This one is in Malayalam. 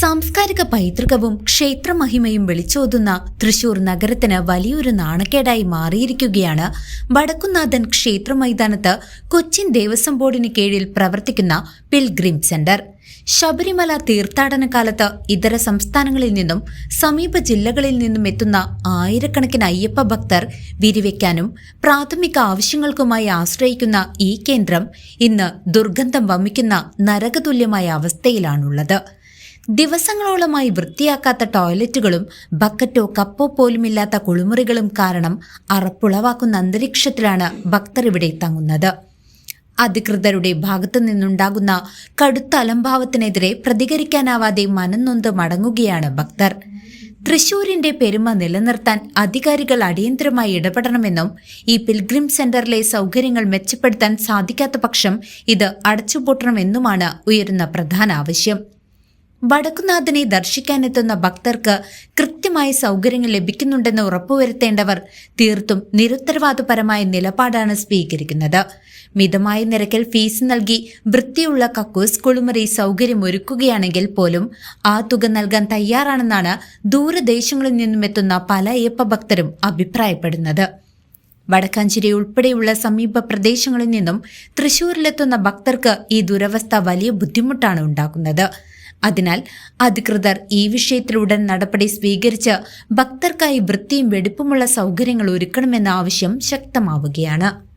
സാംസ്കാരിക പൈതൃകവും ക്ഷേത്രമഹിമയും വിളിച്ചോതുന്ന തൃശൂർ നഗരത്തിന് വലിയൊരു നാണക്കേടായി മാറിയിരിക്കുകയാണ് വടക്കുന്നാഥൻ ക്ഷേത്ര മൈതാനത്ത് കൊച്ചിൻ ദേവസ്വം ബോർഡിന് കീഴിൽ പ്രവർത്തിക്കുന്ന പിൽഗ്രിം സെന്റർ. ശബരിമല തീർത്ഥാടന കാലത്ത് ഇതര സംസ്ഥാനങ്ങളിൽ നിന്നും സമീപ ജില്ലകളിൽ നിന്നും എത്തുന്ന ആയിരക്കണക്കിന് അയ്യപ്പ ഭക്തർ വിരിവെക്കാനും പ്രാഥമിക ആവശ്യങ്ങൾക്കുമായി ആശ്രയിക്കുന്ന ഈ കേന്ദ്രം ഇന്ന് ദുർഗന്ധം വമിക്കുന്ന നരകതുല്യമായ അവസ്ഥയിലാണുള്ളത്. ദിവസങ്ങളോളമായി വൃത്തിയാക്കാത്ത ടോയ്ലറ്റുകളും ബക്കറ്റോ കപ്പോ പോലുമില്ലാത്ത കുളിമുറികളും കാരണം അറപ്പുളവാക്കുന്ന അന്തരീക്ഷത്തിലാണ് ഭക്തർ ഇവിടെ തങ്ങുന്നത്. അധികൃതരുടെ ഭാഗത്തു നിന്നുണ്ടാകുന്ന കടുത്ത അലംഭാവത്തിനെതിരെ പ്രതികരിക്കാനാവാതെ മനംനൊന്ത് മടങ്ങുകയാണ് ഭക്തർ. തൃശൂരിന്റെ പെരുമ നിലനിർത്താൻ അധികാരികൾ അടിയന്തരമായി ഇടപെടണമെന്നും ഈ പിൽഗ്രിം സെന്ററിലെ സൗകര്യങ്ങൾ മെച്ചപ്പെടുത്താൻ സാധിക്കാത്ത പക്ഷം ഇത് അടച്ചുപൂട്ടണമെന്നുമാണ് ഉയരുന്ന പ്രധാന ആവശ്യം. വടക്കുനാഥനെ ദർശിക്കാനെത്തുന്ന ഭക്തർക്ക് കൃത്യമായ സൗകര്യങ്ങൾ ലഭിക്കുന്നുണ്ടെന്ന് ഉറപ്പുവരുത്തേണ്ടവർ തീർത്തും നിരുത്തരവാദപരമായ നിലപാടാണ് സ്വീകരിക്കുന്നത്. മിതമായ നിരക്കിൽ ഫീസ് നൽകി വൃത്തിയുള്ള കക്കൂസ് കുളിമുറി സൗകര്യം ഒരുക്കുകയാണെങ്കിൽ പോലും ആ തുക നൽകാൻ തയ്യാറാണെന്നാണ് ദൂരദേശങ്ങളിൽ നിന്നും എത്തുന്ന പല അയ്യപ്പ ഭക്തരും അഭിപ്രായപ്പെടുന്നത്. വടക്കാഞ്ചേരി ഉൾപ്പെടെയുള്ള സമീപ പ്രദേശങ്ങളിൽ നിന്നും തൃശൂരിലെത്തുന്ന ഭക്തർക്ക് ഈ ദുരവസ്ഥ വലിയ ബുദ്ധിമുട്ടാണ് ഉണ്ടാക്കുന്നത്. അതിനാൽ അധികൃതർ ഈ വിഷയത്തിൽ ഉടൻ നടപടി സ്വീകരിച്ച് ഭക്തർക്കായി വൃത്തിയും വെടിപ്പുമുള്ള സൗകര്യങ്ങൾ ഒരുക്കണമെന്ന ആവശ്യം ശക്തമാവുകയാണ്.